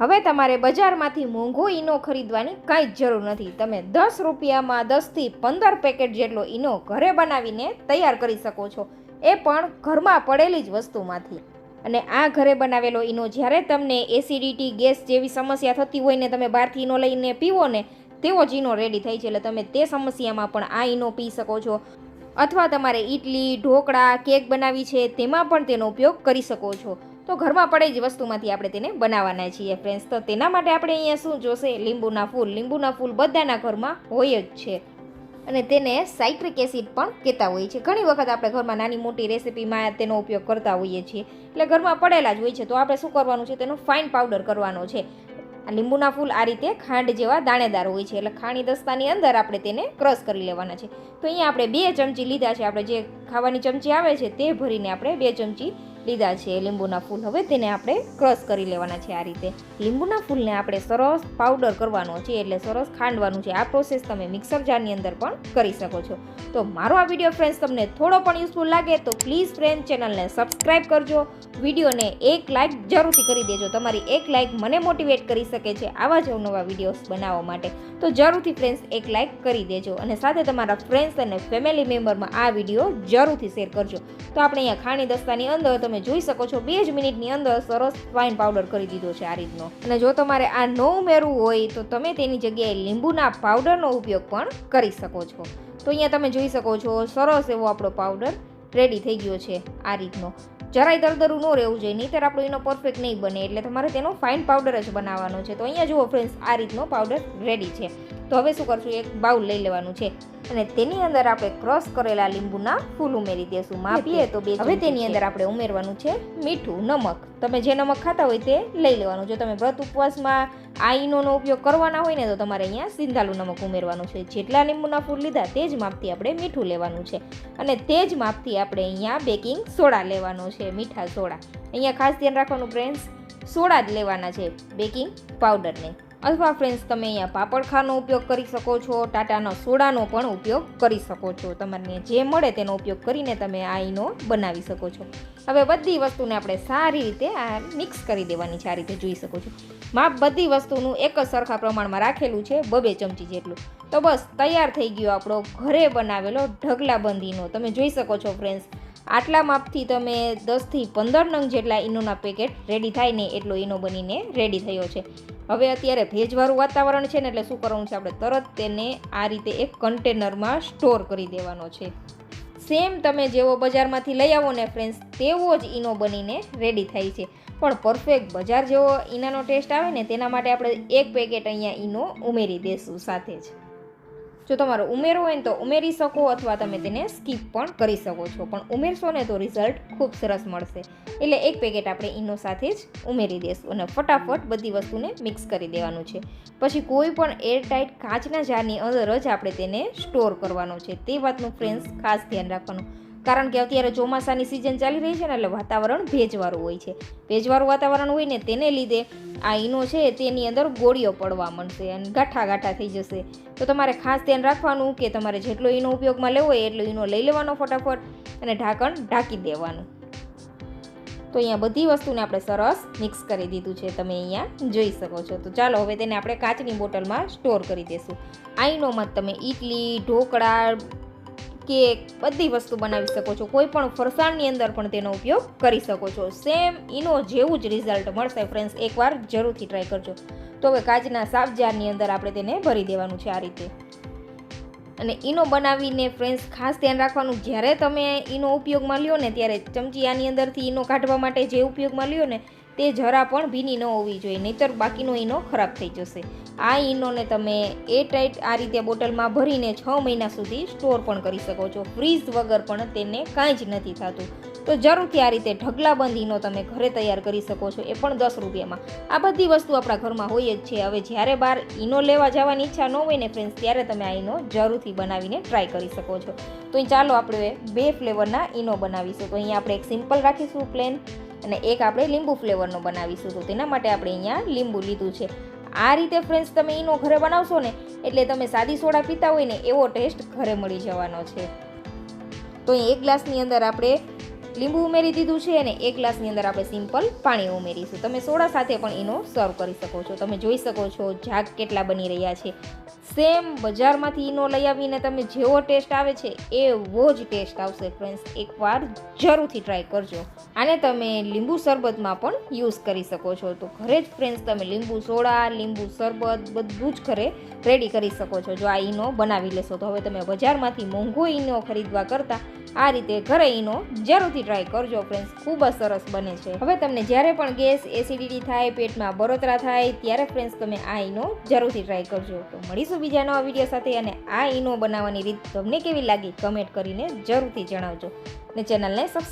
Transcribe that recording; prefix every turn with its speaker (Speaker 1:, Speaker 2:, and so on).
Speaker 1: હવે તમારે બજારમાંથી મોંઘો ઈનો ખરીદવાની કાંઈ જ જરૂર નથી. તમે દસ રૂપિયામાં દસથી પંદર પેકેટ જેટલો ઈનો ઘરે બનાવીને તૈયાર કરી શકો છો. એ પણ ઘરમાં પડેલી જ વસ્તુમાંથી. અને આ ઘરે બનાવેલો ઈનો જ્યારે તમને એસિડિટી, ગેસ જેવી સમસ્યા થતી હોય ને તમે બહારથી ઈનો લઈને પીવો ને, તેવો જ ઈનો રેડી થાય છે. એટલે તમે તે સમસ્યામાં પણ આ ઈનો પી શકો છો. અથવા તમારે ઇડલી ઢોકળા, કેક બનાવી છે, તેમાં પણ તેનો ઉપયોગ કરી શકો છો. તો ઘરમાં પડે જ વસ્તુમાંથી આપણે તેને બનાવવાના છીએ ફ્રેન્ડ્સ તો તેના માટે આપણે અહીંયા શું જોશે? લીંબુના ફૂલ. લીંબુના ફૂલ બધાના ઘરમાં હોય જ છે. અને તેને સાઇટ્રિક એસિડ પણ કહેતા હોઈએ છીએ. ઘણી વખત આપણે ઘરમાં નાની મોટી રેસિપીમાં તેનો ઉપયોગ કરતા હોઈએ છીએ. એટલે ઘરમાં પડેલા જ હોય છે. તો આપણે શું કરવાનું છે? તેનો ફાઇન પાવડર કરવાનો છે. આ લીંબુના ફૂલ આ રીતે ખાંડ જેવા દાણેદાર હોય છે. એટલે ખાણી દસ્તાની અંદર આપણે તેને ક્રશ કરી લેવાના છે. તો અહીંયા આપણે બે ચમચી લીધા છે. આપણે જે ખાવાની ચમચી આવે છે તે ભરીને આપણે બે ચમચી લીધા છે લીંબુના ફૂલ. હવે તેને આપણે ક્રશ કરી લેવાના છે આ રીતે. લીંબુના ફૂલને આપણે સરસ પાવડર કરવાનો છે એટલે સરસ ખાંડવાનું છે. આ પ્રોસેસ તમે મિક્સર જારની અંદર પણ કરી શકો છો. તો મારો આ વીડિયો ફ્રેન્ડ્સ તમને થોડો પણ યુઝફુલ લાગે તો પ્લીઝ ફ્રેન્ડ ચેનલને સબસ્ક્રાઈબ કરજો. વિડીયોને એક લાઇક જરૂરથી કરી દેજો. તમારી એક લાઇક મને મોટિવેટ કરી શકે છે આવા જ નવા વિડીયોઝ બનાવવા માટે. તો જરૂરથી ફ્રેન્ડ્સ એક લાઇક કરી દેજો અને સાથે તમારા ફ્રેન્ડ્સ અને ફેમિલી મેમ્બરમાં આ વીડિયો જરૂરથી શેર કરજો. તો આપણે અહીંયા ખાણી દસ્તાની અંદર તમે જોઈ શકો છો, બે જ મિનિટની અંદર સરસ ફાઇન પાવડર કરી દીધો છે આ રીતનો. અને જો તમારે આ ન ઉમેરવું હોય, તો તમે તેની જગ્યાએ લીંબુના પાવડરનો ઉપયોગ પણ કરી શકો છો. તો અહીંયા તમે જોઈ શકો છો, સરસ એવો આપણો પાવડર રેડી થઈ ગયો છે આ રીતનો. જરાય દરદરું ન રહેવું જોઈએ, નહીંતર આપણો એનો પરફેક્ટ નહીં બને, એટલે તમારે તેનો ફાઇન પાવડર જ બનાવવાનો છે. તો અહીંયા જુઓ ફ્રેન્ડ્સ આ રીતનો પાવડર રેડી છે. તો હવે શું કરશું? એક બાઉલ લઈ લેવાનું છે. અને તેની અંદર આપણે ક્રોસ કરેલા લીંબુના ફૂલ ઉમેરી દેશું. માપીએ તો બે હવે તેની અંદર આપણે ઉમેરવાનું છે મીઠું નમક. તમે જે નમક ખાતા હોય તે લઈ લેવાનું. જો તમે વ્રત ઉપવાસમાં આ ઈનોનો ઉપયોગ કરવાના હોય ને તો તમારે અહીંયા સિંધાલું નમક ઉમેરવાનું છે. જેટલા લીંબુના ફૂલ લીધા તે જ માપથી આપણે મીઠું લેવાનું છે. અને તે જ માપથી આપણે અહીંયા બેકિંગ સોડા લેવાનો છે મીઠા સોડા. અહીંયા ખાસ ધ્યાન રાખવાનું ફ્રેન્ડ્સ સોડા જ લેવાના છે. બેકિંગ પાવડરને. અથવા ફ્રેન્ડ્સ તમે અહીંયા પાપડખાનો ઉપયોગ કરી શકો છો, ટાટાનો સોડાનો પણ ઉપયોગ કરી શકો છો. તમને જે મળે તેનો ઉપયોગ કરીને તમે આ ઈનો બનાવી શકો છો. હવે બધી વસ્તુને આપણે સારી રીતે આ મિક્સ કરી દેવાની છે, આ રીતે જોઈ શકો છો. માપ બધી વસ્તુનું એક જ સરખા પ્રમાણમાં રાખેલું છે, બબે ચમચી જેટલું. તો બસ, તૈયાર થઈ ગયો આપણો ઘરે બનાવેલો ઢગલા બંધીનો તમે જોઈ શકો છો ફ્રેન્ડ્સ આટલા માપથી તમે દસથી પંદર નંગ જેટલા ઈનોના પેકેટ રેડી થાય ને એટલો ઈનો બનીને રેડી થયો છે. હવે અત્યારે ભેજવાળું વાતાવરણ છે ને એટલે શું કરવાનું છે આપણે તરત તેને આ રીતે એક કન્ટેનરમાં સ્ટોર કરી દેવાનો છે. સેમ તમે જેવો બજારમાંથી લઈ આવો ને ફ્રેન્ડ્સ તેવો જ ઈનો બનીને રેડી થાય છે. પણ પરફેક્ટ બજાર જેવો ઈનાનો ટેસ્ટ આવે ને તેના માટે આપણે એક પેકેટ અહીંયા ઈનો ઉમેરી દઈશું સાથે જ. જો તમારો ઉમેરવો હોય ને તો ઉમેરી શકો અથવા તમે તેને સ્કીપ પણ કરી શકો છો. પણ ઉમેરશો ને તો રિઝલ્ટ ખૂબ સરસ મળશે. એટલે એક પેકેટ આપણે ઈનો સાથે જ ઉમેરી દઈશું અને ફટાફટ બધી વસ્તુને મિક્સ કરી દેવાનું છે. પછી કોઈ પણ એરટાઇટ કાચના જારની અંદર જ આપણે તેને સ્ટોર કરવાનો છે. તે વાતનું ફ્રેન્ડ્સ ખાસ ધ્યાન રાખવાનું. કારણ કે અત્યારે ચોમાસાની સિઝન ચાલી રહી છે ને, એટલે વાતાવરણ ભેજવાળું હોય છે. ભેજવાળું વાતાવરણ હોય ને, તેને લીધે આ ઈનો છે, તેની અંદર ગોળીઓ પડવા મળશે અને ગાંઠા ગાંઠા થઈ જશે. તો તમારે ખાસ ધ્યાન રાખવાનું કે તમારે જેટલો ઈનો ઉપયોગમાં લેવો હોય, એટલો ઈનો લઈ લેવાનો ફટાફટ અને ઢાંકણ ઢાંકી દેવાનું. તો અહીંયા બધી વસ્તુને આપણે સરસ મિક્સ કરી દીધું છે, તમે અહીંયા જોઈ શકો છો. તો ચાલો, હવે તેને આપણે કાચની બોટલમાં સ્ટોર કરી દઈશું આ ઈનોમાં તમે ઇડલી ઢોકળા કેક બધી વસ્તુ બનાવી શકો છો. કોઈ પણ ફરસાણની અંદર પણ તેનો ઉપયોગ કરી શકો છો. સેમ ઈનો જેવું જ રિઝલ્ટ મળશે ફ્રેન્ડ્સ એકવાર જરૂરથી ટ્રાય કરજો. તો હવે કાચના સાફ જારની અંદર આપણે તેને ભરી દેવાનું છે આ રીતે. અને ઈનો બનાવીને ફ્રેન્ડ્સ ખાસ ધ્યાન રાખવાનું, જ્યારે તમે ઈનો ઉપયોગમાં લ્યો ને, ત્યારે ચમચી આની અંદરથી ઈનો કાઢવા માટે જે ઉપયોગમાં લ્યો ને તે જરા પણ ભીની ન હોવી જોઈએ, નહીતર બાકીનો ઈનો ખરાબ થઈ જશે. આ ઈનોને તમે એ ટાઈટ આ રીતે બોટલમાં ભરીને છ મહિના સુધી સ્ટોર પણ કરી શકો છો. ફ્રીઝ વગર પણ તેને કાંઈ જ નથી થતું. તો જરૂરથી આ રીતે ઢગલાબંધ ઈનો તમે ઘરે તૈયાર કરી શકો છો, એ પણ દસ રૂપિયામાં. આ બધી વસ્તુ આપણા ઘરમાં હોય જ છે. હવે જ્યારે બહાર ઈનો લેવા જવાની ઈચ્છા ન હોય ને ફ્રેન્ડ્સ ત્યારે તમે આ ઈનો જરૂરથી બનાવીને ટ્રાય કરી શકો છો. તો ચાલો આપણે બે ફ્લેવરના ઈનો બનાવીશું. તો અહીંયા આપણે એક સિમ્પલ રાખીશું પ્લેન અને એક આપણે લીંબુ ફ્લેવરનો બનાવીશું. તો તેના માટે આપણે અહીંયા લીંબુ લીધું છે. આ રીતે ફ્રેન્ડ્સ તમે એનો ઘરે બનાવશો ને, એટલે તમે સાદી સોડા પીતા હોય ને, એવો ટેસ્ટ ઘરે મળી જવાનો છે. તો એક ગ્લાસની અંદર આપણે લીંબુ ઉમેરી દીધું છે અને એક ગ્લાસની અંદર આપણે સિમ્પલ પાણી ઉમેરીશું. તમે સોડા સાથે પણ એનો સર્વ કરી શકો છો. તમે જોઈ શકો છો ઝાક કેટલા બની રહ્યા છે. સેમ બજારમાંથી ઈનો લઈ આવીને તમે જેવો ટેસ્ટ આવે છે, એવો જ ટેસ્ટ આવશે ફ્રેન્ડ્સ એકવાર જરૂરથી ટ્રાય કરજો. આને તમે લીંબુ શરબતમાં પણ યુઝ કરી શકો છો. તો ઘરે જ ફ્રેન્ડ્સ તમે લીંબુ સોડા, લીંબુ શરબત બધું જ ઘરે રેડી કરી શકો છો. જો આ ઈનો બનાવી લેશો, તો હવે તમે બજારમાંથી મોંઘો ઈનો ખરીદવા કરતાં આ રીતે ઘરે ઈનો જરૂરથી ટ્રાય કરજો ફ્રેન્ડ્સ ખૂબ જ સરસ બને છે. હવે તમને જ્યારે પણ ગેસ એસિડિટી થાય, પેટમાં બરોતરા થાય, ત્યારે ફ્રેન્ડ્સ તમે આ ઈનો જરૂરથી ટ્રાય કરજો. તો મળીશું બીજા નવા વીડિયો સાથે અને આ ઈનો બનાવવાની રીત તમને કેવી લાગી? કમેન્ટ કરીને જરૂરથી જણાવજો. ને ચેનલને સબસ્ક્રાઈબ